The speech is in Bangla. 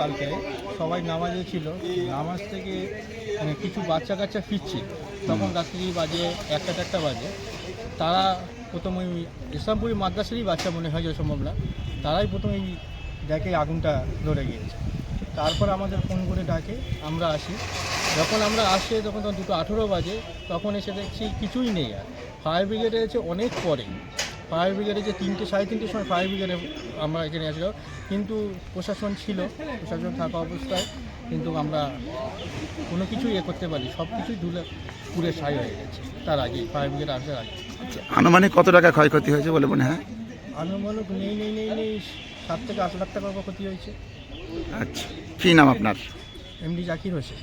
কালকে সবাই নামাজে ছিল। নামাজ থেকে মানে কিছু বাচ্চা কাচ্চা ফিরছিল। তখন রাত্রি বাজে একটা চারটা বাজে। তারা প্রথম ওই ইসলামপুরি মাদ্রাসারই বাচ্চা মনে হয় যে সম্ভব না। তারাই প্রথম এই দেখে আগুনটা ধরে গিয়েছে। তারপর আমাদের ফোন করে ডাকে, আমরা আসি। যখন আমরা আসি, তখন তখন দুটো আঠেরো বাজে, তখন এসে দেখছি কিছুই নেই আর। ফায়ার ব্রিগেডে এসে অনেক পরে। ফায়ার ব্রিগেডে যে তিনটে সাড়ে তিনটের সময় ফায়ার ব্রিগেডে আমরা এখানে আসলো কিন্তু প্রশাসন ছিল প্রশাসন থাকা অবস্থায় কিন্তু আমরা কোনো কিছুই ইয়ে করতে পারি সব কিছুই ধুলে পুরে সাই হয়ে গেছে তার আগে ফায়ার ব্রিগেড আসার আগে। আনুমানিক কত টাকা ক্ষয়ক্ষতি হয়েছে বলে মনে হয়? আনুমানিক নেই নেই নেই নেই সাত থেকে আট লাখ টাকার ক্ষতি হয়েছে। আচ্ছা কী নাম আপনার? এমডি জাকির হোসেন।